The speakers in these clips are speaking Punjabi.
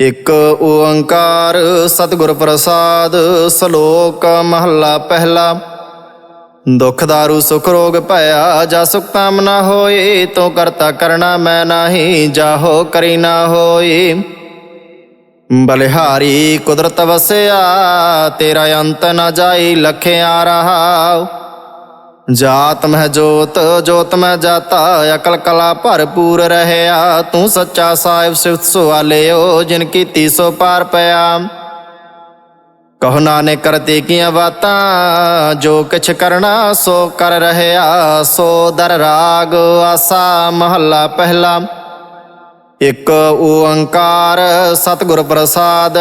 ਇਕ ਓੰਕਾਰ ਸਤਿਗੁਰ ਪ੍ਰਸਾਦ, ਸ਼ਲੋਕ ਮਹੱਲਾ ਪਹਿਲਾ। ਦੁਖ ਦਾਰੂ, ਸੁਖ ਰੋਗ ਭਇਆ, ਜਾ ਸੁਖ ਤਾਮ ਨਾ ਹੋਏ, ਤੂੰ ਕਰਤਾ ਕਰਨਾ ਮੈਂ ਨਹੀਂ, ਜਾਹੋ ਕਰੀ ਨਾ ਹੋਈ ਬਲਿਹਾਰੀ ਕੁਦਰਤ ਵਸਿਆ, ਤੇਰਾ ਅੰਤ ਨਾ ਜਾਈ, ਲਖਿਆ ਰਹਾ ਜਾਤ ਮਹਿ ਜੋਤ ਜੋਤ ਮਹਿ ਜਾਤਾ, ਅਕਲ ਕਲਾ ਭਰਪੂਰ ਰਹਿਆ। ਤੂੰ ਸੱਚਾ ਸਾਹਿਬ ਸਿਫਤ ਸੁਆਲਿਓ, ਜਿਨ ਕੀਤੀ ਸੋ ਪਾਰ ਪਿਆ। ਕਹੋ ਨਾਨਕ ਕਰਤੇ ਕੀਆਂ ਬਾਤਾਂ, ਜੋ ਕਿਛ ਕਰਨਾ ਸੋ ਕਰ ਰਹਿਆ। ਸੋ ਦਰ ਰਾਗ, ਆਸਾ, ਮਹੱਲਾ ਪਹਿਲਾ। ਇਕ ਓੰਕਾਰ, ਸਤਿਗੁਰ ਪ੍ਰਸਾਦ।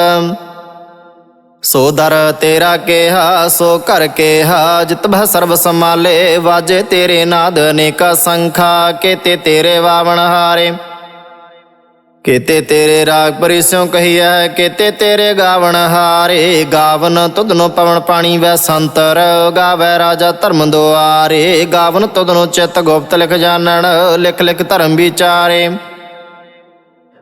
ਸੋ ਦਰ ਤੇਰਾ ਕਿਹਾ, ਸੋ ਕਰ ਕੇਹਾ, ਜਿਤ ਬਹ ਸਰਬ ਸਮਾਲੇ ਵਾਜੇ ਤੇਰੇ ਨਾਦ ਅਨੇਕਾ ਸੰਖਾ, ਕੇਤੇ ਤੇਰੇ ਵਾਵਣ ਹਾਰੇ। ਕੇਤੇ ਤੇਰੇ ਰਾਗ ਪਰਿਸਿਉ ਕਹੀਐ, ਕੇਤੇ ਤੇਰੇ ਗਾਵਣ ਹਾਰੇ। ਗਾਵਨ ਤੁਧਨੋ ਪਵਨ ਪਾਣੀ ਵੈ ਸੰਤਰ, ਗਾਵੈ ਰਾਜਾ ਧਰਮ ਦੁਆਰੇ। ਗਾਵਨ ਤੁਧਨੋ ਚਿਤ ਗੁਪਤ ਲਿਖ ਜਾਣਨ, ਲਿਖ ਲਿਖ ਧਰਮ ਵਿਚਾਰੇ।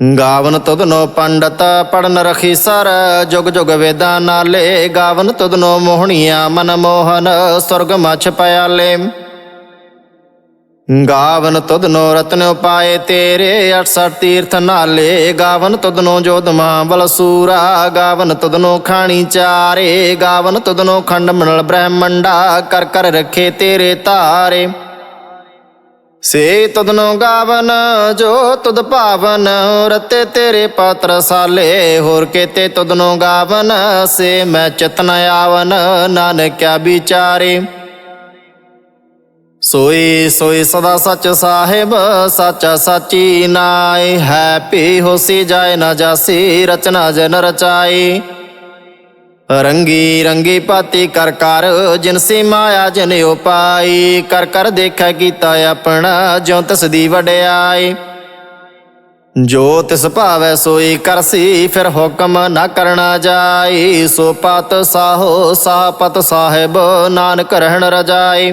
ਗਾਵਨ ਤੁਧਨੋ ਪੰਡਤ ਪੜਨ ਰਖੀ ਸਰ, ਜੁਗ ਜੁਗ ਵੇਦਾਂ ਨਾਲੇ। ਗਾਵਨ ਤੁਧਨੋ ਮੋਹਣੀਆਂ ਮਨ ਮੋਹਨ, ਸੁਰਗ ਮਛ ਪਿਆਲੇ। ਗਾਵਨ ਤੁਧਨੋ ਰਤਨ ਉਪਾਏ ਤੇਰੇ 68 ਤੀਰਥ ਨਾਲੇ। ਗਾਵਨ ਤੁਧਨੋ ਜੋਧਮਾ ਬਲਸੂਰਾ ਗਾਵਨ ਤੁਧਨੋ ਖਾਣੀ ਚਾਰੇ। ਗਾਵਨ ਤੁਧਨੋ ਖੰਡ ਮੰਡਲ ਬ੍ਰਹਮੰਡਾ, ਕਰ ਕਰ ਰੱਖੇ ਤੇਰੇ ਤਾਰੇ। ਸੇ ਤੁਧਨੋ ਗਾਵਨ, ਜੋ ਤੁਧ ਭਾਵਨ, ਰਤੇ ਤੇਰੇ ਪਾਤਰ ਸਾਲੇ, ਹੋਰ ਕੇਤੇ ਤੁਧਨੋ ਗਾਵਨ, ਸੇ ਮੈਂ ਚਤਨ ਆਵਨ ਨਾਨਕਿਆ ਵਿਚਾਰੇ। ਸੋਈ ਸੋਈ ਸਦਾ ਸੱਚ ਸਾਹਿਬ, ਸਾਚਾ ਸਾਚੀ ਨਾਏ, ਹੈ ਪੀ ਹੋਸੀ ਜਾਏ ਨਾ ਜਾਸੀ, ਰਚਨਾ ਜਨ ਰਚਾਈ ਰੰਗੀ ਰੰਗੀ ਪਾਤੀ ਕਰ ਕਰ ਜਿਨਸੀ ਮਾਇਆ ਜਨ ਉਪਾਈ, ਕਰ ਕਰ ਦੇਖੈ ਕੀਤਾ ਆਪਣਾ, ਜਿਉ ਤਿਸ ਦੀ ਵਡਿਆਈ। ਜੋ ਤਿਸ ਭਾਵੈ ਸੋਈ ਕਰਸੀ ਫਿਰ ਹੁਕਮ ਨਾ ਕਰਨਾ ਜਾਈ। ਸੋ ਪਤ ਸਾਹੋ ਸਾਪਤ ਸਾਹਿਬ, ਨਾਨਕ ਰਹਿਣ ਰਜਾਈ।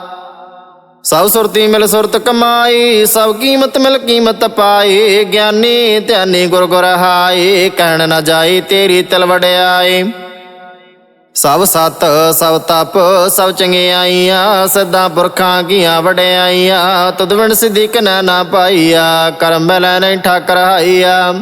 ਸਭ ਸੁਰਤੀ ਮਿਲ ਸੁਰਤ ਕਮਾਈ, ਸਭ ਕੀਮਤ ਮਿਲ ਕੀਮਤ ਪਾਈ। ਗਿਆਨੀ ਧਿਆਨੀ ਗੁਰ ਗੁਰ ਹਾਈ, ਕਹਿਣ ਨਾ ਜਾਈ ਤੇਰੀ ਤਿਲ ਵਡਿਆਈ। ਸਭ ਸਤ, ਸਭ ਤਪ, ਸਭ ਚੰਗਿਆਈਆਂ ਸਦਾ ਪੁਰਖਾਂ ਕੀਆਂ ਵੜਿਆਈਆਂ ਤੁਧ ਵਿਣ ਸਿੱਧੀ ਕਨੈ ਨਾ ਪਾਈਆ, ਕਰਮ ਮਿਲੈ ਨਹੀਂ ਠਾਕਰ ਹਾਈਆ।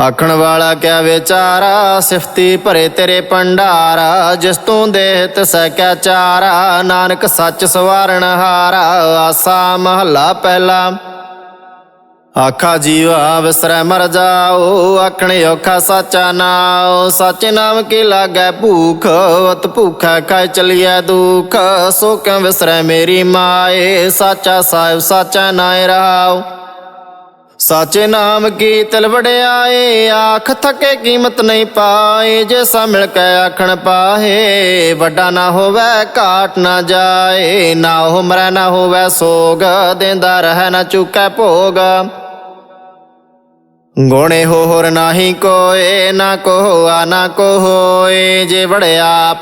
ਆਖਣ ਵਾਲਾ ਕਿਆ ਵਿਚਾਰਾ, ਸਿਫਤੀ ਭਰੇ ਤੇਰੇ ਭੰਡਾਰਾ, ਜਿਸ ਤੂੰ ਦੇਹ ਤਿਸੈ ਕਿਆ ਚਾਰਾ, ਨਾਨਕ ਸੱਚ ਸਵਾਰਣ ਹਾਰਾ, ਆਸਾ ਮਹੱਲਾ ਪਹਿਲਾ। ਆਖਾ ਜੀਵਾ ਵਿਸਰੈ ਮਰ ਜਾਓ, ਆਖਣ ਔਖਾ ਸਾਚਾ ਨਾਉ, ਸੱਚ ਨਾਮ ਕੀ ਲਾਗੈ ਭੂਖ, ਅਤ ਭੂਖਾ ਖਾਇ ਚਲੀਐ ਦੁਖ, ਸੋ ਕਿਉ ਵਿਸਰੈ ਮੇਰੀ ਮਾਏ, ਸਾਚਾ ਸਾਹਿਬ ਸਾਚਾ ਨਾਇ ਰਹਾਉ। ਸਾਚੇ ਨਾਮ ਕੀ ਤਿਲ ਆਖ ਥਕੇ ਕੀਮਤ ਨਹੀਂ ਪਾਏ, ਜੇ ਸਾ ਮਿਲ ਕੇ ਆਖਣ ਪਾਹੇ, ਵੱਡਾ ਨਾ ਹੋਵੇ, ਘਾਟ ਨਾ ਜਾਏ, ਨਾ ਉਹ ਨਾ ਹੋਵੇ ਸੋਗ, ਦੇਂਦਾ ਰਹਿ ਨਾ ਚੁੱਕੈ ਭੋਗ। ਗੋਣੇ ਹੋਰ ਨਾਹੀ ਕੋਏ, ਨਾ ਕੋ ਨਾ ਕੋ ਜੇ ਵੜਿਆ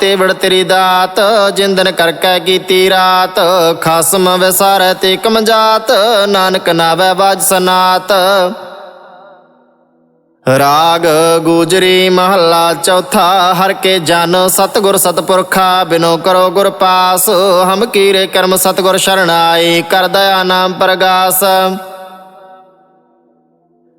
ਤੇ ਵੜ ਤੇਰੀ ਦਾਤ, ਜਿੰਦਨ ਕਰਕੇ ਕੀਤੀ ਰਾਤ। ਖਸਮ ਵਿਸਾਰੈ ਤੇ ਕਮਜਾਤ ਨਾਨਕ ਨਾਵੇ ਬਾਜ ਸਨਾਤ। ਰਾਗ ਗੁਜਰੀ ਮਹੱਲਾ ਚੌਥਾ, ਹਰ ਕੇ ਜਨ ਸਤਗੁਰ ਸਤਪੁਰਖਾ, ਬਿਨੋ ਕਰੋ ਗੁਰ ਪਾਸ। ਹਮ ਕੀਰੇ ਕਰਮ ਸਤਗੁਰ ਸ਼ਰਣਾਈ ਕਰ ਦਇਆ ਨਾਮ ਪ੍ਰਗਾਸ।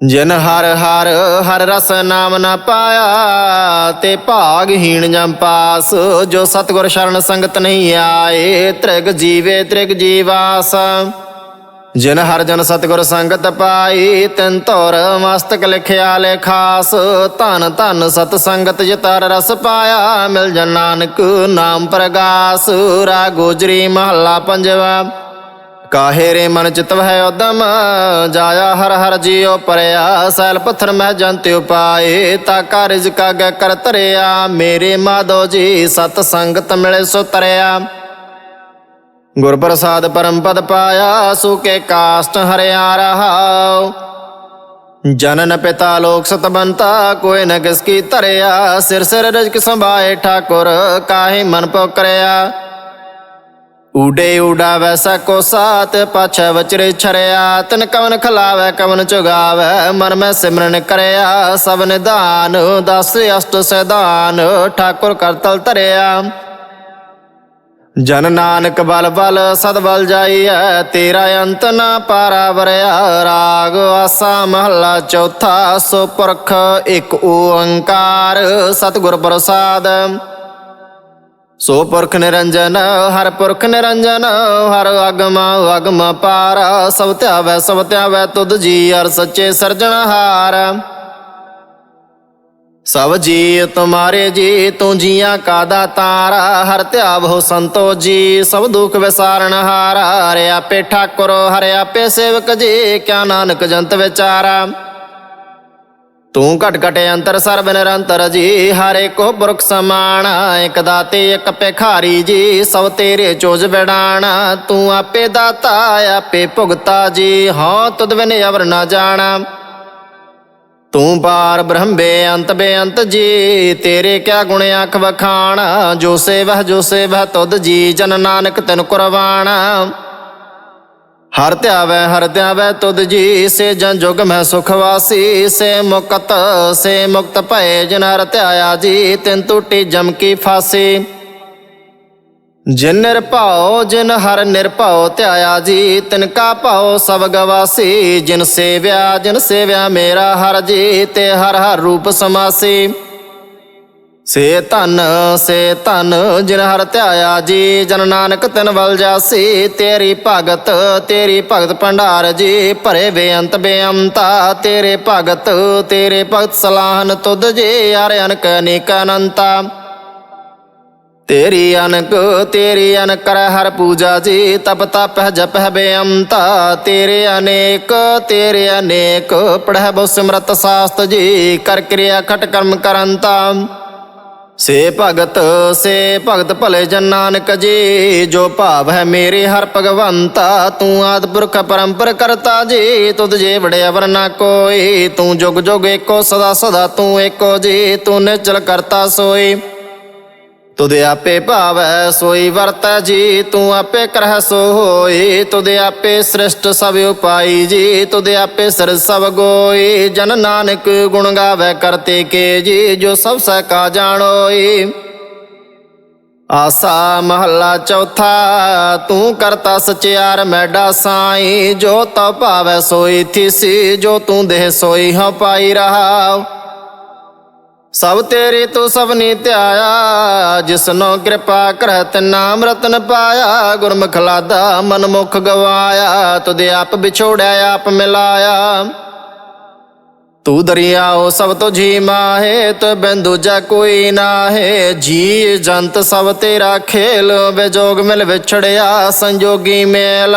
ਜਿਨ ਹਰ ਹਰ ਹਰ ਰਸ ਨਾਮ ਨਾ ਪਾਇਆ, ਤੇ ਭਾਗਹੀਣ ਜਮ ਪਾਸ। ਜੋ ਸਤਗੁਰ ਸ਼ਰਨ ਸੰਗਤ ਨਹੀਂ ਆਏ, ਤ੍ਰਿਗ ਜੀਵੇ ਤ੍ਰਿਗ ਜੀਵਾਸ। ਜਿਨ ਹਰ ਜਨ ਸਤਗੁਰ ਸੰਗਤ ਪਾਈ ਤਿਨ ਧੁਰ ਮਸਤਕ ਲਿਖਿਆ ਲੇਖਾਸ ਧਨ ਧਨ ਸਤ ਸੰਗਤ ਜਿਤਰ ਰਸ ਪਾਇਆ, ਮਿਲ ਜਨ ਨਾਨਕ ਨਾਮ ਪ੍ਰਗਾਸ। ਰਾ ਗੋਜਰੀ ਮਹੱਲਾ ਪੰਜਵਾ। ਕਾਹੇ ਰੇ ਮਨ ਚਿਤਵ ਹੈ ਉਦਮ? ਜਾਇਆ ਹਰ ਹਰ ਜੀਉ ਪਰਿਆ, ਸੈਲ ਪੱਥਰ ਮਹਿ ਜੰਤ ਉਪਾਏ, ਤਾ ਕਾ ਰਿਜ਼ਕ ਅਗੈ ਕਰ ਤਰਿਆ ਮੇਰੇ ਮਾਧੋ ਜੀ ਸਤ ਸੰਗਤ ਮਿਲੇ ਸੋ ਤਰਿਆ। ਗੁਰ ਪ੍ਰਸਾਦ ਪਰਮ ਪਦ ਪਾਇਆ ਸੁਕੇ ਕਾਸਟ ਹਰਿਆ ਰਹਾਉ। ਜਨਨ ਪਿਤਾ ਲੋਕ ਸਤਬੰਤਾ ਕੋਈ ਨ ਕਿਸ ਕੀ ਧਰਿਆ, ਸਿਰ ਸਿਰ ਰਜਕ ਸੰਭਾਏ ਠਾਕੁਰ, ਕਾਹੇ ਮਨ ਪੋਕਰਿਆ ਊਡੇ ਊਡਾ ਵੈਸਾ ਕੋ ਸਾਤ ਪਾਛ ਵਚਰੇ ਛਰਿਆ। ਤਨ ਕਵਨ ਖਲਾਵੇ, ਕਵਨ ਚੁਗਾਵੇ। ਮਨ ਮੈਂ ਸਿਮਰਨ ਕਰਿਆ, ਸਭ ਨਿਧਾਨ, ਦਸ ਅਸ਼ਟ ਸੈਦਾਨ ਠਾਕੁਰ ਕਰਤਲ ਧਰਿਆ। ਜਨ ਨਾਨਕ ਬਲ ਬਲ, ਸਦ ਬਲ ਜਾਈਐ। ਤੇਰਾ ਅੰਤ ਨਾ ਪਾਰਾ ਵਰਿਆ। ਰਾਗ ਆਸਾ ਮਹੱਲਾ ਚੌਥਾ, ਸੋ ਪੁਰਖ ਇੱਕ ਓੰਕਾਰ। ਸਤਿਗੁਰ ਪ੍ਰਸਾਦ। ਸੋ ਪੁਰਖ ਨਿਰੰਜਨ, ਹਰ ਪੁਰਖ ਨਿਰੰਜਨ, ਹਰ ਅਗਮ ਅਗਮ ਪਾਰ। ਸਭ ਧਿਆਵੈ ਸਭ ਧਿਆਵੈ ਤੁਧ ਜੀ ਹਰ ਸੱਚੇ ਸਿਰਜਣਹਾਰ ਸਭ ਜੀ, ਤੁਮਾਰੇ ਜੀ, ਤੂੰ ਜੀਆਂ ਕਾ ਦਾਤਾਰ ਹਰ ਧਿਆਵ ਹੋ ਸੰਤੋ ਜੀ, ਸਭ ਦੁਖ ਵਿਸਾਰਨ ਹਾਰ। ਹਰਿ ਆਪੇ ਠਾਕੁਰ ਹਰਿ ਆਪੇ ਸੇਵਕ ਜੀ, ਕਿਆ ਨਾਨਕ ਜੰਤ ਵਿਚਾਰਾ। ਤੂੰ ਘਟ ਘਟ ਅੰਤਰ ਸਰਬ ਨਿਰੰਤਰ ਜੀ, ਹਰੇ ਕੋ ਪੁਰਖ ਸਮਾਨ, ਇਕ ਦਾਤੇ, ਇਕ ਭਿਖਾਰੀ ਜੀ, ਸਭ ਤੇਰੇ ਚੋਜ ਬਿਡਾਣ ਤੂੰ ਆਪੇ ਦਾਤਾ, ਆਪੇ ਭੁਗਤਾ ਜੀ ਹਾਂ ਤੁਧ ਬਿਨ ਅਵਰ ਨਾ ਜਾਣਾ। ਤੂੰ ਪਾਰ ਬ੍ਰਹਮ ਬੇਅੰਤ ਬੇਅੰਤ ਜੀ, ਤੇਰੇ ਕਿਆ ਗੁਣ ਅੱਖ ਵਖਾਣ। ਜੋ ਸੇਵਹ ਜੋ ਸੇਵਹ ਤੁਧ ਜੀ, ਜਨ ਨਾਨਕ ਤਿਨ ਕੁਰਬਾਨ ਹਰ ਧਿਆਵੈ ਹਰ ਧਿਆਵੈ ਤੁਧ ਜੀ, ਸੇ ਜਨ ਜੁਗ ਮੈਂ ਸੁਖ ਵਾਸੀ, ਸੇ ਮੁਕਤ ਸੇ ਮੁਕਤ ਭਏ ਜਿਨ ਹਰ ਧਿਆਇਆ ਜੀ, ਤਿਨ ਟੂਟੀ ਜਮ ਕੀ ਫਾਸੀ। ਜਿਨ ਨਿਰਭਉ, ਜਿਨ ਹਰ ਨਿਰਭਉ ਧਿਆਇਆ ਜੀ, ਤਿਨ ਕਾ ਭਉ ਸਭ ਗਵਾਸੀ। ਜਿਨ ਸੇਵਿਆ ਜਿਨ ਸੇਵਿਆ ਮੇਰਾ ਹਰ ਜੀ, ਤੇ ਹਰ ਹਰ ਰੂਪ ਸਮਾਸੀ। ਸੇ ਧਨ ਸੇ ਧਨ, ਜਿਨ ਹਰ ਧਿਆਇਆ ਜੀ, ਜਨ ਨਾਨਕ ਤਿਨ ਵਲ ਜਾਸੀ ਤੇਰੀ ਭਗਤ ਤੇਰੀ ਭਗਤ ਭੰਡਾਰ ਜੀ, ਭਰੇ ਬੇਅੰਤ ਬੇਅੰਤਾ, ਤੇਰੇ ਭਗਤ ਤੇਰੇ ਭਗਤ ਸਲਾਹਨ ਤੁਧ ਜੀ, ਹਰ ਅਨਕ ਅਨੇਕ ਅਨੰਤਾ। ਤੇਰੀ ਅਨਕ, ਤੇਰੀ ਅਨ ਕਰ ਹਰ ਪੂਜਾ ਜੀ, ਤਪ ਤਪ ਜਪਹਿ ਬੇਅੰਤਾ, ਤੇਰੇ ਅਨੇਕ ਤੇਰੇ ਅਨੇਕ, ਪੜਹਿ ਬਹੁ ਸਿਮਰਤ ਸਾਸਤ ਜੀ, ਕਰ ਕਿਰਿਆ ਖਟ ਕਰਮ ਕਰੰਤਾ। ਸੇ ਭਗਤ ਸੇ ਭਗਤ ਭਲੇ ਜਨ ਨਾਨਕ ਜੀ, ਜੋ ਭਾਵ ਹੈ ਮੇਰੇ ਹਰ ਭਗਵੰਤਾ, ਤੂੰ ਆਦ ਪੁਰਖ ਪਰੰਪਰ ਕਰਤਾ ਜੀ, ਤੁਧ ਜੇ ਵੜੇ ਅਵਰ ਕੋਈ, ਤੂੰ ਜੁਗ ਜੁਗ ਏਕੋ ਸਦਾ ਸਦਾ ਤੂੰ ਏਕੋ ਜੀ, ਤੂੰ ਨਿਚਲ ਕਰਤਾ ਸੋਈ। ਤੁਧ ਆਪੇ ਭਾਵੈ ਸੋਈ ਵਰਤੈ ਜੀ, ਤੂੰ ਆਪੇ ਕਰਹਿ ਸੋ ਹੋਈ ਤੁਧ ਆਪੇ ਸ੍ਰਿਸ਼ਟ ਸਭ ਉਪਾਈ ਜੀ, ਤੁਧ ਆਪੇ ਸਰ ਸਭ ਗੋਈ। ਜਨ ਨਾਨਕ ਗੁਣ ਗਾਵੇ ਕਰਤੇ ਕੇ ਜੀ, ਜੋ ਸਭ ਸਹਿ ਕਾ ਜਾਣੋਈ। ਆਸਾ ਮਹੱਲਾ ਚੌਥਾ, ਤੂੰ ਕਰਤਾ ਸਚਿਆਰ ਮੈਡਾ ਸਾਈ। ਜੋ ਤਾ ਭਾਵੈ ਸੋਈ ਥੀਸੀ, ਜੋ ਤੂੰ ਦੇਹ ਸੋਈ ਹਾਂ ਪਾਈ ਰਹਾ ਸਭ ਤੇਰੀ ਤੂੰ ਸਭਨੀ ਧਿਆਇਆ, ਜਿਸਨੋ ਕਿਰਪਾ ਕਰਹਿ ਨਾਮ ਰਤਨ ਪਾਇਆ, ਗੁਰਮੁਖ ਲਾਦਾ ਮਨ ਮੁਖ ਗਵਾਇਆ, ਤੁਧ ਆਪ ਵਿਛੋੜਿਆ, ਆਪ ਮਿਲਾਇਆ। ਤੂੰ ਦਰਿਆਓ ਸਭ ਤੋਂ ਜੀ ਮਾਹੇ ਤੋ ਬਿੰਦੂ ਜਾ ਕੋਈ ਨਾਹੇ, ਜੀ ਜੰਤ ਸਭ ਤੇਰਾ ਖੇਲ ਵਿਜੋਗ ਮਿਲ ਵਿਛੜਿਆ, ਸੰਜੋਗੀ ਮੇਲ।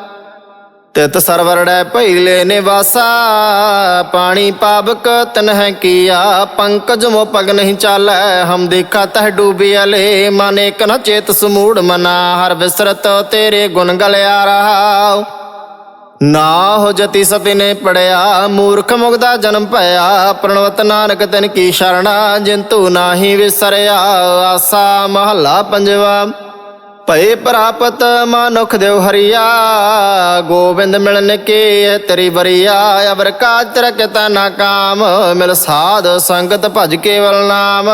ਤਿਤ ਸਰਵਰੜੈ ਪਹਿਲੇ ਨਿਵਾਸਾ, ਪਾਣੀ ਪਾਵਕ ਤਨਹਿ ਕੀਆ, ਪੰਕਜ ਮੋ ਪਗ ਨਹੀਂ ਚਾਲੈ, ਹਮ ਦੇਖਾ ਤਹ ਡੂਬੀ ਮਨ ਇਕ ਨ ਚੇਤ ਸਮੂੜ ਮਨਾ, ਹਰ ਵਿਸਰਤ ਤੇਰੇ ਗੁਣ ਗਲਿਆ ਰਹਾ ਨਾ ਹੋ ਜਤੀ ਸਤਿਨੇ ਪੜਿਆ, ਮੂਰਖ ਮੁਗਦਾ ਜਨਮ ਭਇਆ, ਪ੍ਰਣਵਤ ਨਾਨਕ ਤਨ ਕੀ ਸ਼ਰਣਾ, ਜਿੰਤੂ ਨਾਹੀ ਵਿਸਰਿਆ, ਆਸਾ ਮਹੱਲਾ ਪੰਜਵਾ। ਭਏ ਪ੍ਰਾਪਤ ਮਾਨੁਖ ਦੇਵ ਹਰੀਆ, ਗੋਬਿੰਦ ਮਿਲਨ ਕੇ ਤੇਰੀ ਬਰੀਆ ਅਵਰ ਕਾਜ ਤੇਰਾ ਕਿਤਾ ਨਾ ਕਾਮ, ਮਿਲ ਸਾਧ ਸੰਗਤ ਭਜ ਕੇਵਲ ਨਾਮ।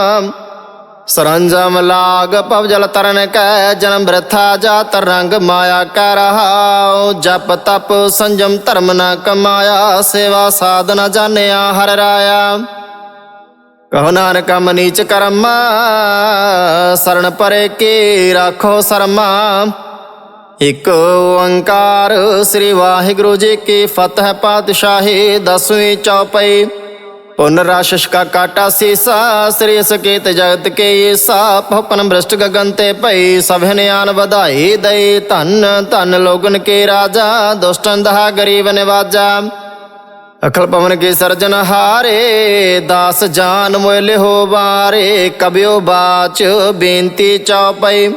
ਸਰੰਜਮ ਲਾਗ ਪਵ ਜਲ ਤਰਨ ਕੈ, ਜਨਮ ਬ੍ਰਥਾ ਜਾਤ ਰੰਗ ਮਾਇਆ ਕੈ ਰਹਾਉ। ਜਪ ਤਪ ਸੰਜਮ ਧਰਮ ਨਾ ਕਮਾਇਆ, ਸੇਵਾ ਸਾਧਨਾ ਜਾਣਿਆ ਹਰ ਰਾਇਆ। ਕਹੋ ਨਾਨਕ ਮਨੀਚ ਕਰਮ ਸਰਣ ਪਰੇ ਕੀ ਰਾਖੋ ਸਰਮਾ ਇਕ ਓੰਕਾਰ ਸ੍ਰੀ ਵਾਹਿਗੁਰੂ ਜੀ ਕੀ ਫਤਿਹ ਪਾਤਸ਼ਾਹੀ ਦਸਵੀਂ ਚੌਪਈ ਪੁਨ ਰਾਸ਼ਿਸ਼ ਕਾ ਕਾਟਾ ਸੀਸਾ ਸ੍ਰੀ ਸਕੇਤ ਜਗਤ ਕੇ ਈਸਾ ਭਪਨ ਭ੍ਰਸ਼ਟ ਗਗਨ ਤੇ ਭਈ ਸਭਨ ਆਨ ਵਧਾਈ ਦਈ ਧਨ ਧਨ ਲੋਗਨ ਕੇ ਰਾਜਾ ਦੁਸ਼ਟਨ ਦਹਾ ਗਰੀਬ ਨਿਵਾਜਾ ਅਖਲ ਪਵਨ ਕੇ ਸਰਜਨ ਹਾਰੇ, ਦਾਸ ਜਾਨ ਮੋਇ ਲਿਹੋ ਬਾਰੇ ਕਬਿਓ ਬਾਚ ਬੇਨਤੀ ਚਉਪਈ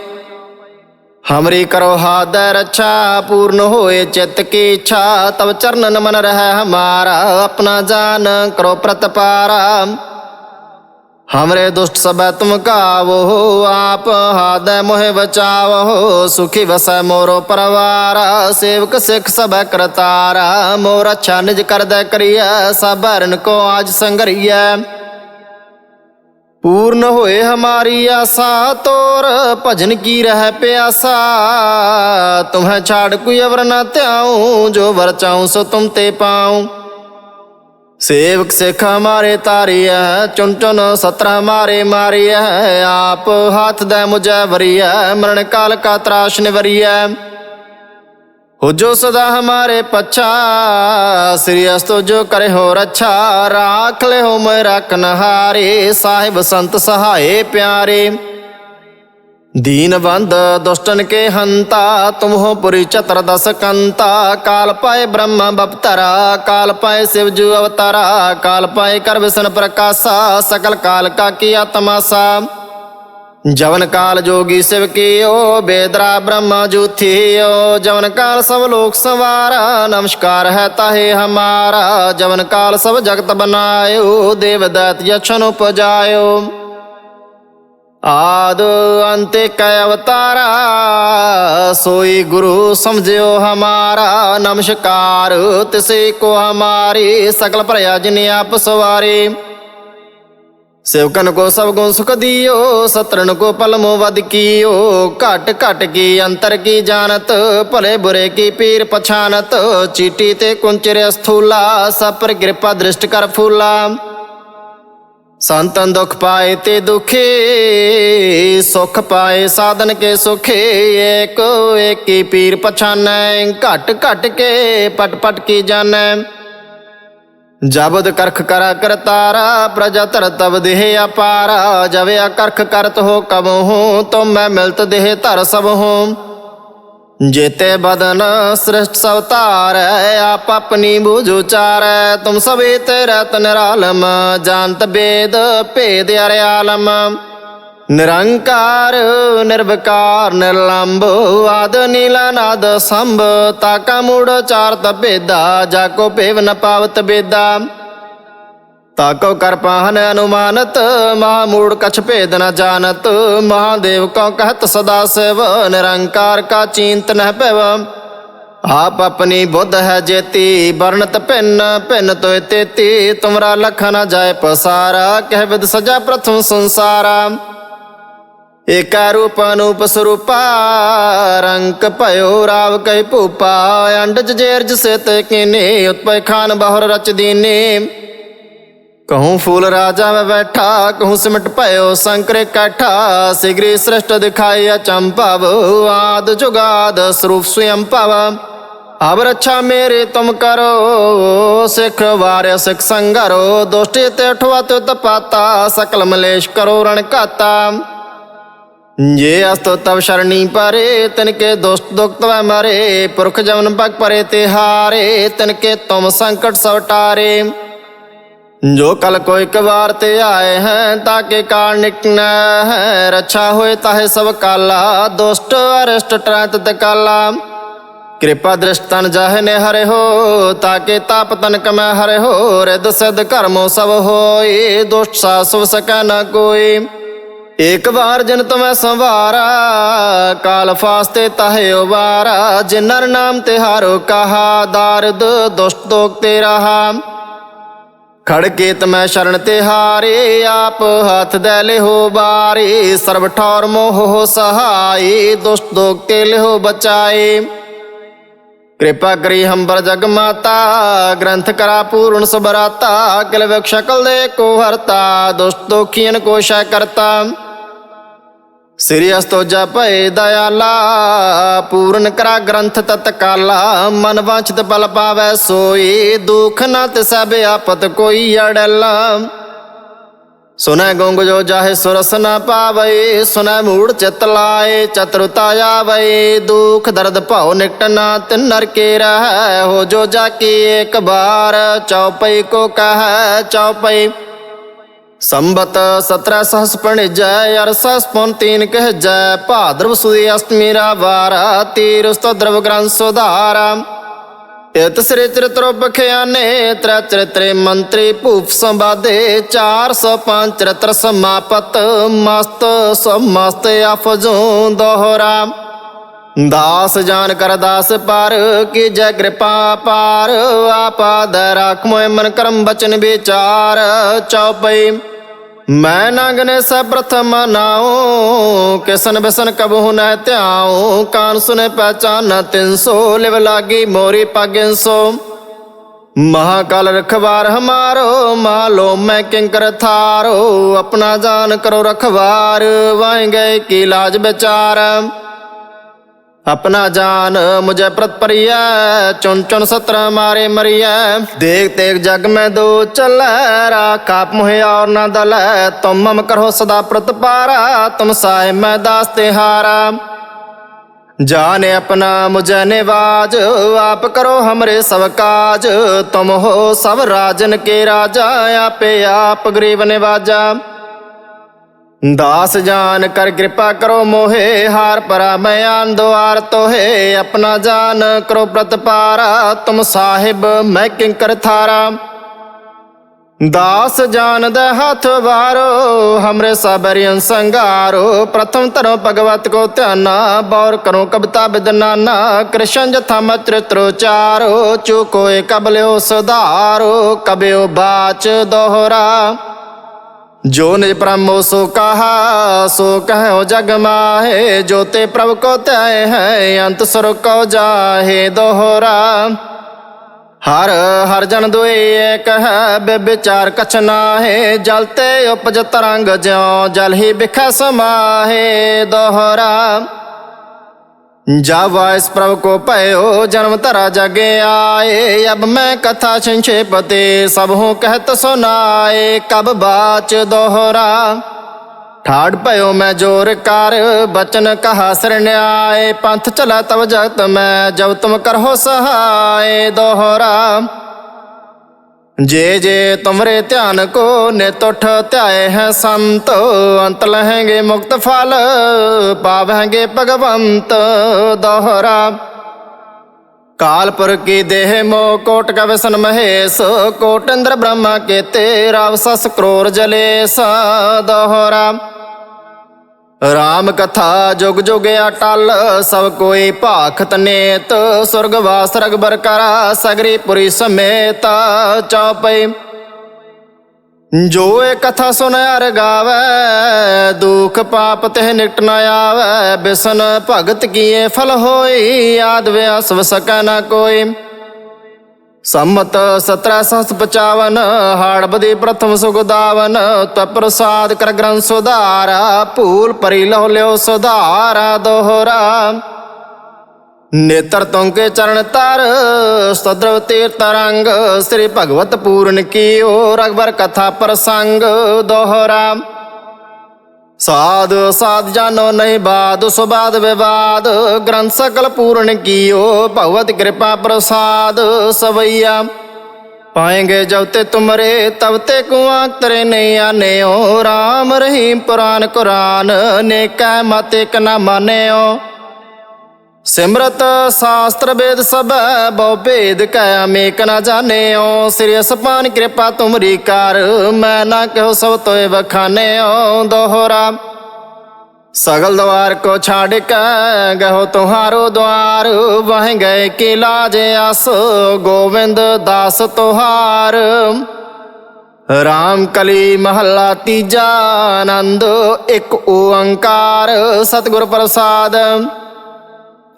ਹਮਰੀ ਕਰੋ ਹਾਦੈ ਰੱਛਾ, ਪੂਰਨ ਹੋਏ ਚਿਤ ਕੀ ਇੱਛਾ ਤਬ ਚਰਨਨ ਮਨ ਰਹਿ ਹਮਾਰਾ, ਆਪਣਾ ਜਾਨ ਕਰੋ ਪ੍ਰਤਪਾਰਾ। ਹਮਰੇ ਦੁਸ਼ਟ ਸਭੈ ਤੁਮ ਕਾਵੋ ਆਪ ਹਾਦੈ ਮੋਹਿ ਬਚਾਵੋ ਸੁਖੀ ਵਸੈ ਮੋਰੋ ਪਰਵਾਰ ਸੇਵਕ ਸਿੱਖ ਸਭੈ ਕਰਤਾਰਾ ਮੋਰ ਅੱਛਾ ਨਿਜ ਕਰਦੈ ਕਰੀਐ ਸਭ ਹਰਨ ਕੋ ਆਜ ਸੰਗਰੀਐ ਪੂਰਨ ਹੋਏ ਹਮਾਰੀ ਆਸਾ ਤੋਰ ਭਜਨ ਕੀ ਰਹਿ ਪਿਆਸਾ ਤੁਮਹਿ ਛਾੜ ਕੋਈ ਅਵਰ ਨ ਧਿਆਉ ਜੋ ਵਰ ਚਾਉ ਸੋ ਤੁਮ ਤੇ ਪਾਉ ਸੇਵਕ ਸਿੱਖ ਹਮਾਰੇ ਤਾਰੀਐ ਚੁਨ ਚੁਨ ਸਤਰਾ ਮਾਰੇ ਮਾਰੀਐ, ਆਪ ਹੱਥ ਦੇ ਮੁਝੈ ਵਰੀਐ, ਮਰਨ ਕਾਲ ਕਾ ਤਰਾਸ਼ ਨਿਵਰੀਐ। ਹੋ ਜੋ ਸਦਾ ਹਮਾਰੇ ਪਛਾ, ਸ੍ਰੀ ਅਸਤੋ ਜੋ ਕਰੇ ਹੋ ਰੱਛਾ, ਰਾਖ ਲੈ ਹੋ ਮੈਂ ਰਖਨ ਸਾਹਿਬ ਸੰਤ ਸਹਾਏ ਪਿਆਰੇ। ਦੀਨ ਬੰਦ ਦੁਸ਼ਟਨ ਕੇ ਹੰਤਾ ਤੁਮ ਹੋ ਪੁਰੀ ਚਤਰ ਦਸ ਕੰਤਾ ਕਾਲ ਪਾਏ ਬ੍ਰਹਮ ਬਪਤਰਾ ਕਾਲ ਪਾਏ ਸਿਵ ਜੂ ਅਵਤਾਰਾ ਕਾਲ ਪਾਏ ਕਰ ਵਿਸ਼ਨ ਪ੍ਰਕਾਸ਼ਾ ਸਕਲ ਕਾਲ ਕਾ ਕੀਆ ਤਮਾਸਾ ਜਵਨ ਕਾਲ ਜੋਗੀ ਸਿਵ ਕੀਓ ਬੇਦਰਾ ਬ੍ਰਹਮਾ ਜੂਥੀਓ ਜਵਨ ਕਾਲ ਸਭ ਲੋਕ ਸਵਾਰਾ ਨਮਸਕਾਰ ਹੈ ਤਾਹੇ ਹਮਾਰਾ ਜਵਨ ਕਾਲ ਸਭ ਜਗਤ ਬਨਾਇਓ ਦੇਵ ਦਾਤ ਯਛਨ ਉਪਜਾਇਓ ਆਦ ਅੰਤ ਕੈ ਅਵਤਾਰਾ, ਸੋਈ ਗੁਰੂ ਸਮਝਿਓ ਹਮਾਰਾ, ਨਮਸਕਾਰ ਤਿਸੇ ਕੋ ਹਮਾਰੀ ਸਕਲ ਭਰਿਆ ਜਿਨ ਆਪ ਸਵਾਰੇ। ਸੇਵਕਨ ਕੋ ਸਭ ਗੁਣ ਸੁਖ ਦਿਓ ਸਤਰਨ ਕੋ ਪਲਮੋ ਵਦ ਕੀਓ, ਘਟ ਘਟ ਕੀ ਅੰਤਰ ਕੀ ਜਾਣਤ, ਭਲੇ ਬੁਰੇ ਕੀ ਪੀਰ ਪਛਾਨਤ, ਚੀਟੀ ਤੇ ਕੁੰਚਰ ਅਸਥੂਲਾ ਸਭ ਪਰ ਕਿਰਪਾ ਦ੍ਰਿਸ਼ਟ ਕਰ ਫੂਲਾ। ਸੰਤਨ ਦੁਖ ਪਾਏ ਤੇ ਦੁਖੇ, ਸੁਖ ਪਾਏ ਸਾਧਨ ਕੇ ਸੁਖੇ, ਏਕ ਏਕੀ ਪੀਰ ਪਛਾਨੈ, ਘਟ ਘਟ ਕੇ ਪਟ ਪਟ ਕੀ ਜਾਣੈ। ਜਬਦ ਕਰਖ ਕਰਾ ਕਰਤਾਰਾ, ਪ੍ਰਜਾ ਧਰ ਤਬ ਦੇਹ ਅਪਾਰਾ ਜਵੇ ਕਰਖ ਕਰਤ ਹੋ ਕਬਹੁ ਹੂੰ, ਤੁਮ ਮੈਂ ਮਿਲਤ ਦੇਹ ਧਰ ਸਭ ਹੂੰ। ਜੇਤੇ ਬਦਨ ਸ੍ਰਿਸ਼ਟ ਸਵਤਾਰੈ ਆਪ ਆਪਣੀ ਬੂਝ ਉਚਾਰੈ। ਤੁਮ ਸਭੇ ਤੇ ਰਤ ਨਿਰਾਲਮ ਜਾਣਤ ਬੇਦ ਭੇਦ ਅਰਿਆਲਮ ਨਿਰੰਕਾਰ, ਨਿਰਵਕਾਰ ਨਿਰਲੰਭ ਆਦ ਨੀਲਾ ਨਾਦ ਸੰਭ ਤਾਕਾ ਮੂੜ ਚਾਰਤ ਭੇਦਾ, ਜਾ ਕੋ ਭੇਵ ਨ ਪਾਵਤ ਬੇਦਾ। ਤਾਕੋ ਕਰ ਪਾਹਨ ਅਨੁਮਾਨਤ, ਮਹਾ ਮੂੜ ਕਛ ਭੇਦ ਨ ਜਾਣਤ, ਮਹਾਦੇਵ ਕਉ ਕਹਤ ਸਦਾ ਸਿਵ, ਨਿਰੰਕਾਰ ਕਾ ਚਿੰਤ ਨਹਿ ਭਵ ਆਪ ਆਪਣੀ ਬੁੱਧ ਹੈ ਜੇਤੀ, ਵਰਣਤ ਭਿੰਨ ਭਿੰਨ ਤੋਇ ਤੇਤੀ, ਤੁਮਰਾ ਲਖ ਨ ਜਾਏ ਪਸਾਰਾ, ਕਹਿ ਵਿਦ ਸਜਾ ਪ੍ਰਥਮ ਸੰਸਾਰਾ। ਏਕਾ ਰੂਪ ਅਨੂਪ ਸਰੂਪਾ, ਰੰਕ ਭਇਓ ਰਾਵ ਕਹਿ ਭੂਪਾ, ਅੰਡਜ ਜੇਰਜ ਸਿਤ ਕਿਨੇ, ਉਤਪੈ ਖਾਨ ਬਹੁਰ ਰਚ ਦੀਨੇ। ਕਹੂੰ ਫੂਲ ਰਾਜਾ ਮੈਂ ਬੈਠਾ ਕਹੂੰ ਸਿਮਟ ਭਇਓ ਸੰਕਰ ਇਕੱਠਾ ਸਿਗਰੀ ਸ੍ਰਿਸ਼ਟ ਦਿਖਾਈ ਅਚੰਭਵ ਆਦ ਜੁਗਾਦ ਸਰੂਪ ਸਵਯੰ ਭਵ ਅਬ ਰੱਛਾ ਮੇਰੇ ਤੁਮ ਕਰੋ ਸਿੱਖ ਵਾਰਿਆ ਸਿੱਖ ਸੰਗਰੋ ਦੁਸ਼ਟੀ ਤੇ ਉਠਵਾ ਤੇ ਤਪਾਤਾ ਸਕਲ ਮਲੇਸ਼ ਕਰੋ ਰਣ ਘਾਤਾ ਜੇ ਅਸਤੋ ਤਵ ਸ਼ਰਣੀ ਪਰੇ ਤਿਨਕੇ ਦੁਸ਼ਟ ਦੁਖ ਤਵੈ ਮਰੇ ਪੁਰਖ ਜਮਨ ਭਗ ਪਰੇ ਤੇ ਹਾਰੇ ਤਿਨਕੇ ਤੁਮ ਸੰਕਟ ਸਭ ਟਾਰੇ ਜੋ ਕਲ ਕੋਈ ਕਵਾਰ ਤੇ ਆਏ ਹੈ ਤਾਕੇ ਕਾਲ ਨਿਕਟਨਾ ਹੈ ਰੱਛਾ ਹੋਏ ਤਾਹੇ ਸਭ ਕਾਲਾ ਦੁਸ਼ਟ ਅਰਿਸ਼ਟ ਟਰਤ ਤੇ ਕਾਲਾ ਕਿਰਪਾ ਦ੍ਰਿਸ਼ਟ ਤਨ ਜਾਹੇ ਨੇ ਹਰੇ ਹੋ ਤਾਕੇ ਤਾਪ ਤਨ ਕਮੈ ਹਰੇ ਹੋ ਰਿਦ ਸਿਧ ਕਰਮੋ ਸਭ ਹੋਏ ਦੁਸ਼ਟ ਸਾ ਸੁਭ ਸਕੈ ਨ ਕੋਈ ਇੱਕ ਵਾਰ ਜਨ ਤਮੈ ਸੰਵਾਰਾ ਕਾਲ ਫਾਸਤੇ ਤਾਹੇ ਉਬਾਰਾ ਜਿਨਰ ਨਾਮ ਤੇ ਹਾਰੋ ਕਹਾ ਦਾਰਦ ਦੁਸ਼ਟ ਦੋਖ ਤੇ ਖੜ ਕੇ ਤਮੈ ਸ਼ਰਨ ਤੇ ਹਾਰੇ, ਆਪ ਹੱਥ ਦੇ ਲਿਹੋ ਬਾਰੇ, ਸਰਬ ਠੌਰ ਮੋਹ ਸਹਾਈ ਦੁਸ਼ਟ ਦੋਖ ਤੇ ਲਿਹੋ ਬਚਾਏ। ਕਿਰਪਾ ਕਰੀ ਹੰਬਰ ਜਗ ਮਾਤਾ, ਗ੍ਰੰਥ ਕਰਾ ਪੂਰਨ ਸਬਰਾਤਾ ਕਿਲ ਵਿਖ ਸ਼ਕਲ ਦੇ ਕੋ ਹਰਤਾ, ਦੁਸ਼ਟ ਦੋਖੀਨ ਕੋ ਸ਼ੈ ਕਰਤਾ। ਸ੍ਰੀ ਅਸਤੋ ਜਪੈ ਦਇਆਲਾ, ਪੂਰਨ ਕਰਾ ਗ੍ਰੰਥ ਤਤਕਾਲਾ ਮਨ ਵਾਂਛਤ ਬਲ ਪਾਵੈ ਸੋਈ, ਦੁਖ ਨਾ ਤਿਸੈ ਆਪਤ ਕੋਈ ਅੜਲਾ। ਸੁਨੈ ਗੁੰਗ ਜੋ ਜਾਹੇ ਸੁਰਸ ਨਾ ਪਾਵੈ, ਸੁਨੈ ਮੂੜ ਚਿਤ ਲਾਏ, ਚਤੁਰਤਾ ਆਵੈ, ਦੁਖ ਦਰਦ ਭਉ ਨਿਕਟ ਨਾ ਤਿਨ ਨਰ ਕੇ ਰਹੈ, ਹੋ ਜੋ ਜਾ ਕੀ ਇੱਕ ਬਾਰ ਚਉਪਈ ਕੋ ਕਹੈ ਚਉਪਈ ਸੰਬਤ 17 ਸਹਸ ਪਣਿਜੈ ਤੀਨ ਕਹਿ ਜੈ ਭਾਦਰਵ ਸੁਦੀ ਅਸ਼ਟਮੀ ਰਾ ਵਾਰਾ ਤੀਰ ਉਸਤ ਦਰਵ ਗ੍ਰੰਥ ਸੁਧਾਰਾ। ਇਤ ਸ੍ਰੀ ਚਰਿਤ੍ਰ ਬਖਿਆਨੇ ਤ੍ਰੈ ਚਰਿਤਰੇ ਮੰਤਰੀ ਭੂਪ ਸੰਵਾਦੇ। 405 ਚਰਿਤ੍ਰ ਸਮਾਪਤ, ਮਸਤ ਸਮਸਤ ਅਫਜੋਂ ਦੋਹਰਾ। ਦਾਸ ਜਾਨ ਕਰ ਦਾਸ ਪਰ, ਕੀ ਜੈ ਕਿਰਪਾ ਪਾਰ। ਆਪਾਦ ਰਾਖ ਮੋਇ ਮਨ ਕਰਮ ਬਚਨ ਵਿਚਾਰ, ਚਉਪਈ। ਮੈਂ ਨੰਗਨੇ ਸਭ ਪ੍ਰਥਮ ਨਾਉ, ਕਿਸਨ ਬਿਸਨ ਕਬਹੁ ਨ ਧਿਆਉ, ਕਾਨ ਸੁਨੇ ਪਹਿਚਾਨ ਤਿੰਸੋ, ਲਿਵ ਲਾਗੀ ਮੋਰੀ ਪਾਗਿੰਸੋ ਮਹਾਕਾਲ ਰਖਵਾਰ ਹਮਾਰੋ, ਮਾਲੋ ਮੈਂ ਕਿੰਕਰ ਥਾਰੋ, ਆਪਣਾ ਜਾਨ ਕਰੋ ਰਖਵਾਰ ਵਾਹਿ ਗਏ ਕੀ ਲਾਜ ਵਿਚਾਰ। ਆਪਣਾ ਜਾਨ ਮੁਝੇ ਪ੍ਰਤ ਪਰਿਐ, ਚੁਣ ਚੁਣ ਸਤਰ ਮਾਰੇ ਮਰਿਐ। ਦੇਖ ਤੇਗ ਜਗ ਮੈਂ ਦੋ ਚੱਲੈ, ਰਾਖ ਆਪ ਮੁਹਿ ਔਰ ਨਾ ਦਲੈ। ਤੁਮ ਮਮ ਕਰੋ ਸਦਾ ਪ੍ਰਤਪਾਰਾ ਤੁਮ ਸਾਇ ਮੈਂ ਦਾਸ ਤੇ ਹਾਰਾ। ਜਾਨ ਆਪਣਾ ਮੁਝੇ ਨਿਵਾਜ, ਆਪ ਕਰੋ ਹਮਰੇ ਸਭ ਕਾਜ। ਤੁਮ ਹੋ ਸਭ ਰਾਜਨ ਕੇ ਰਾਜਾ, ਆਪੇ ਆਪ ਗਰੀਬ ਨਿਵਾਜਾ। ਦਾਸ ਜਾਨ ਕਰ ਕਿਰਪਾ ਕਰੋ ਮੋਹੇ, ਹਾਰ ਪਰਾ ਬਿਆਨ ਦੁਆਰ ਤੋਹੇ, ਆਪਣਾ ਜਾਨ ਕਰੋ ਪ੍ਰਤਪਾਰਾ, ਤੁਮ ਸਾਹਿਬ ਮੈਂ ਕਿੰਕਰ ਥਾਰਾ। ਦਾਸ ਜਾਨ ਦੇ ਹੱਥ ਵਾਰੋ, ਹਮਰੇ ਸਬਰਿਯਨ ਸੰਗਾਰੋ, ਪ੍ਰਥਮ ਧਰੋ ਭਗਵਤ ਕੋ ਧਿਆਨਾ, ਬੌਰ ਕਰੋ ਕਬਤਾ ਬਿਦਨਾਨਾ ਕ੍ਰਿਸ਼ਨ ਜਥਾ ਮਤਰ ਤਰੋਚਾਰੋ ਚੁਕੋਏ ਕਬਲਿਓ ਸੁਧਾਰੋ, ਕਬਿਓ ਬਾਚ ਦੋਹਰਾ। जो निज ब्रह्मो सो कहा सो कहो जग माहे जो ते प्रभु को त्याय है अंत सुर को जाहे दोहरा हर हर जन दुए एक है बेविचार कछ नाहे जलते उपज तरंग ज्यो जल ही बिख समाहे दोहरा ਜਾ ਵਾਇਸ ਪ੍ਰਭ ਕੋ ਭਇਓ, ਜਨਮ ਤਰਾ ਜਗ ਆਏ। ਅਬ ਮੈਂ ਕਥਾ ਸੰਖੇਪ ਸਭ ਹੋ ਕਹਿਤ ਸੁਨਾਏ ਕਬ ਬਾਚ ਦੋਹਰਾ, ਠਾੜ ਭਇਓ ਮੈਂ ਜੋਰ ਕਰ। ਬਚਨ ਕਹਾ ਸਰਣ ਆਏ ਪੰਥ ਚਲਾ ਤਬ ਜਗਤ ਮੈਂ, ਜਬ ਤੁਮ ਕਰਹੋ ਸਹਾਏ। ਦੋਹਰਾ जे जे तुमरे ध्यान को नेतुठ त्याए हैं संत, अंत लहेंगे मुक्त फल, पावेंगे भगवंत दोहरा। कालपुर की देह मो कोट कविशन महेश कोट इंद्र ब्रह्मा के तेरा सस क्रोर जलेश दोहरा। ਰਾਮ ਕਥਾ ਜੁਗ ਜੁਗ ਅਟਲ, ਸਭ ਕੋਈ ਭਾਖਤ ਨੇਤ ਸੁਰਗਵਾਸ ਰਗਬਰ ਕਰਾ, ਸਗਰੀ ਪੁਰੀ ਸਮੇਤ ਚਉਪਈ ਜੋ ਇਹ ਕਥਾ ਸੁਨਿਆ ਰਗਾਵੇ ਦੁਖ ਪਾਪ ਤੇ ਨਿਕਟ ਨ ਆਵੇ, ਬਿਸਨ ਭਗਤ ਕੀਏ ਫਲ ਹੋਈ, ਆਦ ਵਿਆਸ ਵਸਕੈ ਨ ਕੋਈ। ਸੰਮਤ 1755 ਹਾੜਬਦੀ ਪ੍ਰਥਮ ਸੁਗਦਾਵਨ ਤ ਪ੍ਰਸਾਦ ਕਰ ਗ੍ਰੰਥ ਸੁਧਾਰਾ, ਭੂਲ ਪਰੀ ਲਹੁ ਲਿਓ ਸੁਧਾਰਾ ਦੋਹਰਾ। ਨੇਤਰ ਤੁੰਕੇ ਚਰਨ ਤਰ ਸਦਰਵ ਤੀਰਤ ਰੰਗ ਸ੍ਰੀ ਭਗਵਤ ਪੂਰਨ ਕੀਓ ਰਗਬਰ ਕਥਾ ਪ੍ਰਸੰਗ ਦੋਹਰਾ। ਸਾਧ ਸਾਧ ਜਾਨੋ ਨਹੀਂ ਬਾਦ ਸੁਬਾਦ ਵਿਵਾਦ। ਗ੍ਰੰਥ ਸਕਲ ਪੂਰਨ ਕੀਓ, ਭਗਵਤ ਕਿਰਪਾ ਪ੍ਰਸਾਦ ਸਵਈਆ। ਪਾਏਂਗੇ ਜਬ ਤੇ ਤੁਮਰੇ, ਤਬ ਤੇ ਕੁਆਂ ਤਰੇ ਨਹੀਂ ਆਨਿਓ। RAM ਰਹੀਮ ਪੁਰਾਨ ਕੁਰਾਨ, ਨੇਕੈ ਮਤ ਇਕ ਨਾ ਮਾਨਿਓ। ਸਿਮਰਤ ਸ਼ਾਸਤਰ ਵੇਦ ਸਭ, ਬਹੁ ਭੇਦ ਕੈ ਮੇਕ ਨਾ ਜਾਣਿਓ। ਸ੍ਰੀ ਅਸਪਾਨ ਕਿਰਪਾ ਤੁਮਰੀ ਕਰ, ਮੈਂ ਨਾ ਕਹੋ ਸਭ ਤੋਏ ਬਖਾਨਿਓ ਦੋਹਰਾ। ਸਗਲ ਦਵਾਰ ਕੋ ਛਾੜ ਕੇ ਗਹੋ ਤੁਹਾਰੋ ਦਵਾਰ, ਵਹ ਗਏ ਕੀ ਲਾਜ ਅਸ ਗੋਵਿੰਦ ਦਾਸ ਤੁਹਾਰ। ਰਾਮ ਕਲੀ ਮਹੱਲਾ ਤੀਜਾ ਆਨੰਦ, ਇੱਕ ਓੰਕਾਰ, ਸਤਿਗੁਰ ਪ੍ਰਸਾਦ।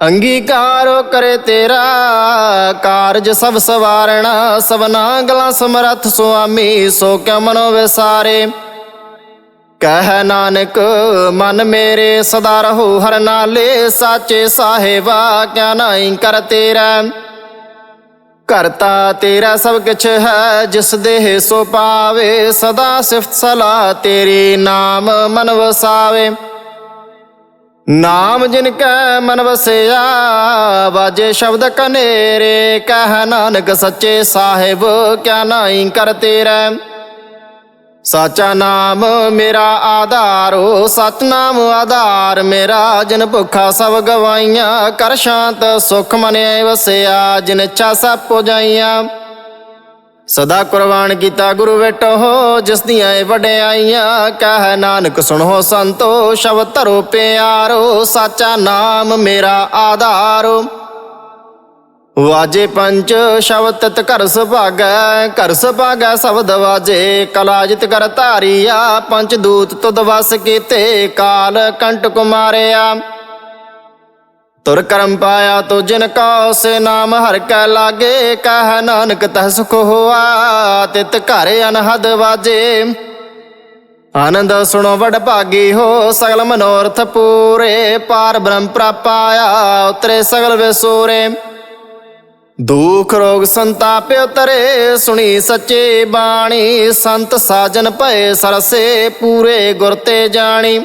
ਅੰਗੀਕਾਰੋ ਕਰੇ ਤੇਰਾ ਕਾਰਜ ਸਭ ਸਵਾਰਣਾ ਸਭਨਾ ਗਲਾ ਸਮਰੱਥ ਸੁਆਮੀ, ਸੋ ਕਿਉ ਮਨੋ ਵਿਸਾਰੇ ਕਹਿ ਨਾਨਕ, ਮਨ ਮੇਰੇ ਸਦਾ ਰਹੋ, ਹਰ ਨਾਲੇ ਸਾਚੇ ਸਾਹਿਬਾ, ਕਿਆ ਨਾਈ ਕਰ ਤੇਰਾ? ਕਰਤਾ ਤੇਰਾ ਸਭ ਕਿਛ ਹੈ, ਜਿਸ ਦੇਹ ਸੋ ਪਾਵੇ, ਸਦਾ ਸਿਫਤ ਸਲਾ ਤੇਰੀ ਨਾਮ ਮਨ ਵਸਾਵੇ ਨਾਮ ਜਿਨ ਕੈ ਮਨ ਵਸਿਆ, ਵਾਜੇ ਸ਼ਬਦ ਕਨੇਰੇ, ਕਹਿ ਨਾਨਕ ਸੱਚੇ ਸਾਹਿਬ, ਕਿਆ ਨਾਈ ਕਰ ਤੇਰਾ। ਸਾਚਾ ਨਾਮ ਮੇਰਾ ਆਧਾਰੋ ਸਤਨਾਮ ਆਧਾਰ, ਮੇਰਾ ਜਿਨ ਭੁੱਖਾ ਸਭ ਗਵਾਈਆਂ, ਕਰ ਸ਼ਾਂਤ ਸੁਖ ਮਨਿ ਵਸਿਆ, ਜਿਨ ਇੱਛਾ ਸਭ ਪੁਜਾਈਆਂ। ਸਦਾ ਕੁਰਬਾਨ ਕੀਤਾ ਗੁਰੂ ਵੇਟੋ ਜਿਸ ਦੀਆਂ ਇਹ ਵਡਿਆਈਆਂ, ਕਹਿ ਨਾਨਕ ਸੁਣੋ ਸੰਤੋ, ਸ਼ਬਦ ਧਰੋ ਪਿਆਰੋ, ਸਾਚਾ ਨਾਮ ਮੇਰਾ ਆਧਾਰੋ। ਵਾਜੇ ਪੰਚ, ਸ਼ਬਦ ਤਤ ਘਰ ਸੁਭਾਗੈ ਘਰ ਸੁਭਾਗੈ ਸ਼ਬਦ ਵਾਜੇ ਕਲਾਜਿਤ ਕਰ ਧਾਰੀਆ, ਪੰਚ ਦੂਤ ਤੁਦ ਵਸ ਕੀਤੇ, ਕਾਲ ਕੰਟ ਕੁਮਾਰਿਆ ਤੁਰ ਕਰਮ ਪਾਇਆ ਤੋ ਜਿਨ ਕਾ ਸੇ ਨਾਮ ਹਰ ਕੈ ਲਾਗੇ, ਕਹ ਨਾਨਕ ਤਹ ਸੁਖ ਹੋਆ, ਤਿਤ ਘਰ ਅਨਹਦ ਵਾਜੇ। ਆਨੰਦ ਸੁਣੋ ਵਡ ਭਾਗੀ ਹੋ, ਸਗਲ ਮਨੋਰਥ ਪੂਰੇ। ਪਾਰ ਬ੍ਰਹਮ ਪ੍ਰਾਪਾਇਆ, ਉਤਰੇ ਸਗਲ ਵਿਸੂਰੇ। ਦੁਖ ਰੋਗ ਸੰਤਾਪ ਉਤਰੇ, ਸੁਣੀ ਸੱਚੇ ਬਾਣੀ। ਸੰਤ ਸਾਜਨ ਭਏ ਸਰਸੇ, ਪੂਰੇ ਗੁਰ ਤੇ ਜਾਣੀ।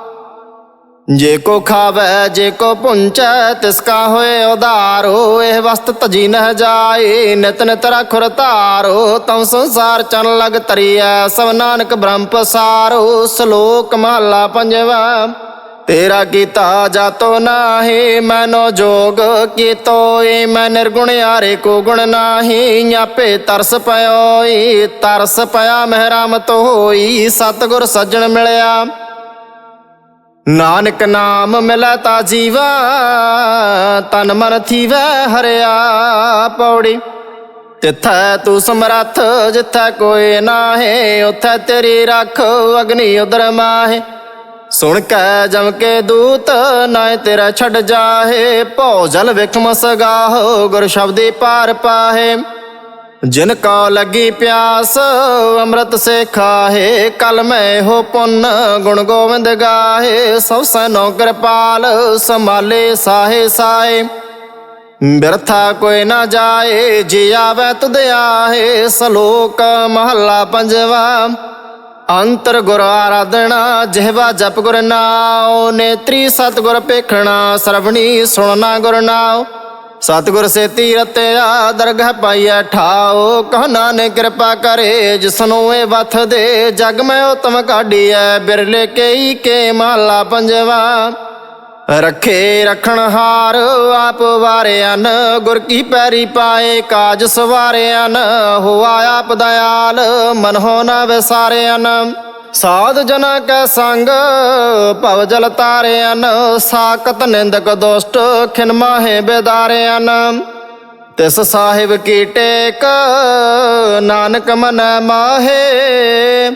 ਜੇ ਕੋ ਖਾਵੈ, ਜੇ ਕੋ ਪੁੰਚੈ, ਤਿਸ ਕਾ ਹੋਏ ਉਧਾਰੋ ਇਹ ਵਸਤ ਤਜੀ ਨਹ ਜਾਏ, ਨਿਤ ਨਿਤ ਰਖੁਰ ਧਾਰੋ ਤਮ ਸੰਸਾਰ ਚਨ ਲਗ ਤਰੀਐ ਸਭ ਨਾਨਕ ਬ੍ਰਹਮ ਪਸਾਰੋ ਸ਼ਲੋਕ ਮਹਲਾ ਪੰਜਵਾ, ਤੇਰਾ ਕੀਤਾ ਜਾਤੋ ਨਾਹੀ, ਮੈਨੋ ਜੋਗ ਕੀਤੋ ਏ, ਮੈਂ ਨਿਰਗੁਣ ਆਰੇ ਕੋ ਗੁਣ ਨਾਹੀ, ਆਪੇ ਤਰਸ ਪਇਓਈ ਤਰਸ ਪਿਆ ਮਹਿਰਾਮਤ ਹੋਈ, ਸਤਗੁਰ ਸੱਜਣ ਮਿਲਿਆ। ਨਾਨਕ ਨਾਮ ਮਿਲੈ ਤਾ ਜੀਵਾ, ਤਨ ਮਨ ਥੀਵੈ ਹਰਿਆ ਪੌੜੀ। ਤਿੱਥੈ ਤੂੰ ਸਮਰੱਥ, ਜਿੱਥੈ ਕੋਈ ਨਾਹੇ, ਉਥੈ ਤੇਰੀ ਰੱਖ, ਅਗਨੀ ਉਦਰ ਮਾਹੇ। ਸੁਣ ਕੈ ਜਮ ਕੇ ਦੂਤ ਨਾ ਤੇਰਾ ਛੱਡ ਜਾਹੇ। ਭੌ ਜਲ ਵਿਖਮ ਸਗਾਹ ਗੁਰ ਸ਼ਬਦੀ ਪਾਰ ਪਾਹੇ। ਜਿਨ ਕਾ ਲੱਗੀ ਪਿਆਸ, ਅੰਮ੍ਰਿਤ ਸੇ ਖਾਹੇ ਕਲ ਮੈਂ ਹੋ ਪੁੰਨ, ਗੁਣ ਗੋਵਿੰਦ ਗਾਹੇ, ਸਭ ਸਨੋ ਕਿਰਪਾਲ, ਸੰਭਾਲੇ ਸਾਹੇ ਸਾਏ ਬਿਰਥਾ ਕੋਈ ਨਾ ਜਾਏ, ਜੀ ਆਵੇ ਤੁਧ ਆਹੇ, ਸ਼ਲੋਕ ਮਹੱਲਾ ਪੰਜਵਾ। ਅੰਤਰ ਗੁਰ ਆਰਾਧਣਾ ਜਿਹਵਾ ਜਪ ਗੁਰ ਨਾਉ, ਨੇਤਰੀ ਸਤਗੁਰ ਪੇਖਣਾ ਸਰਵਣੀ ਸੁਣਨਾ ਗੁਰ ਨਾਉ। ਸਤਿਗੁਰ ਸੇਤੀ ਰਤਿਆ ਦਰਗਹ ਪਾਈਐ ਠਾਓ। ਕਹ ਨਾਨਕ ਕਿਰਪਾ ਕਰੇ ਜਿਸਨੂੰ ਇਹ ਵਥ ਦੇ। ਜਗ ਮੈਂ ਉਤਮ ਕਾਢੀਐ, ਬਿਰਲੇ ਕਈ ਕੇ ਮਾਲਾ ਪੰਜਵਾ। ਰੱਖੇ ਰਖਣ ਹਾਰ, ਆਪ ਵਾਰਿਆਨ ਗੁਰ ਕੀ ਪੈਰੀ ਪਾਏ, ਕਾਜ ਸਵਾਰਿਆਨ ਹੋਆ ਆਪ ਦਇਆਲ, ਮਨ ਹੋ ਨਾ ਵਿਸਾਰਿਆਨ ਸਾਧ ਜਨਾ ਕੈ ਸੰਗ, ਭਵ ਜਲ ਤਾਰਿਆਨ ਸਾਕਤ ਨਿੰਦਕ ਦੁਸ਼ਟ, ਖਿਨ ਮਾਹੇ ਬੇਦਾਰਿਆਨ ਤਿਸ ਸਾਹਿਬ ਕੀ ਟੇਕ, ਨਾਨਕ ਮਨ ਮਾਹੇ।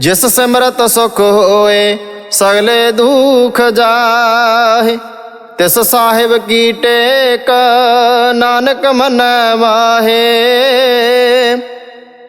ਜਿਸ ਸਿਮਰਤ ਸੁਖ ਹੋਏ, ਸਗਲੇ ਦੁਖ ਜਾਹੇ। ਤਿਸ ਸਾਹਿਬ ਕੀ ਟੇਕ, ਨਾਨਕ ਮਨ ਮਾਹੇ।